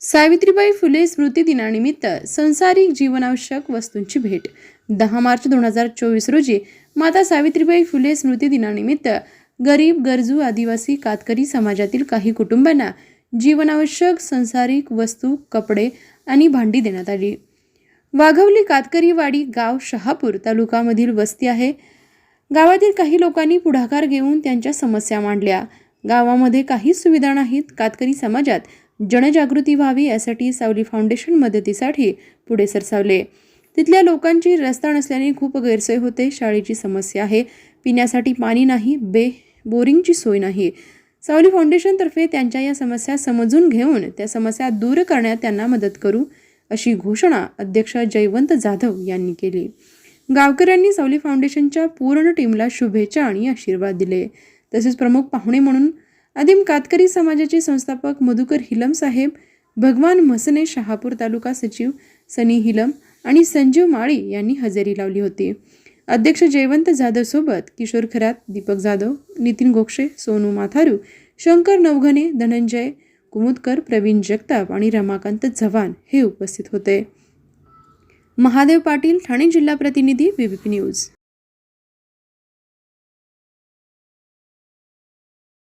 सावित्रीबाई फुले स्मृती दिनानिमित्त संसारिक जीवनावश्यक वस्तूंची भेट. दहा मार्च दोन हजार चोवीस रोजी माता सावित्रीबाई फुले स्मृती दिनानिमित्त गरीब गरजू आदिवासी कातकरी समाजातील काही कुटुंबांना जीवनावश्यक संसारिक वस्तू कपडे आणि भांडी देण्यात आली. वाघवली कातकरीवाडी गाव शहापूर तालुकामधील वस्ती आहे. गावातील काही लोकांनी पुढाकार घेऊन त्यांच्या समस्या मांडल्या. गावामध्ये काही सुविधा नाहीत. कातकरी समाजात जनजागृती व्हावी यासाठी सावली फाउंडेशन मदतीसाठी पुढे सरसावले. तिथल्या लोकांची रस्ता नसल्याने खूप गैरसोय होते. शाळेची समस्या आहे. पिण्यासाठी पाणी नाही. बे बोरिंगची सोय नाही. सावली फाउंडेशनतर्फे त्यांच्या या समस्या समजून घेऊन त्या समस्या दूर करण्यात त्यांना मदत करू अशी घोषणा अध्यक्ष जयवंत जाधव यांनी केली. गावकऱ्यांनी सावली फाउंडेशनच्या पूर्ण टीमला शुभेच्छा आणि आशीर्वाद दिले. तसेच प्रमुख पाहुणे म्हणून आदिम कातकरी समाजाचे संस्थापक मधुकर हिलम साहेब भगवान म्हसने शहापूर तालुका सचिव सनी हिलम आणि संजीव माळी यांनी हजेरी लावली होती. अध्यक्ष जयवंत जाधव सोबत किशोर खरात दीपक जाधव नितीन गोक्षे सोनू माथारू शंकर नवघने धनंजय कुमुदकर प्रवीण जगताप आणि रमाकांत चव्हाण हे उपस्थित होते. महादेव पाटील ठाणे जिल्हा प्रतिनिधी बीबीपी न्यूज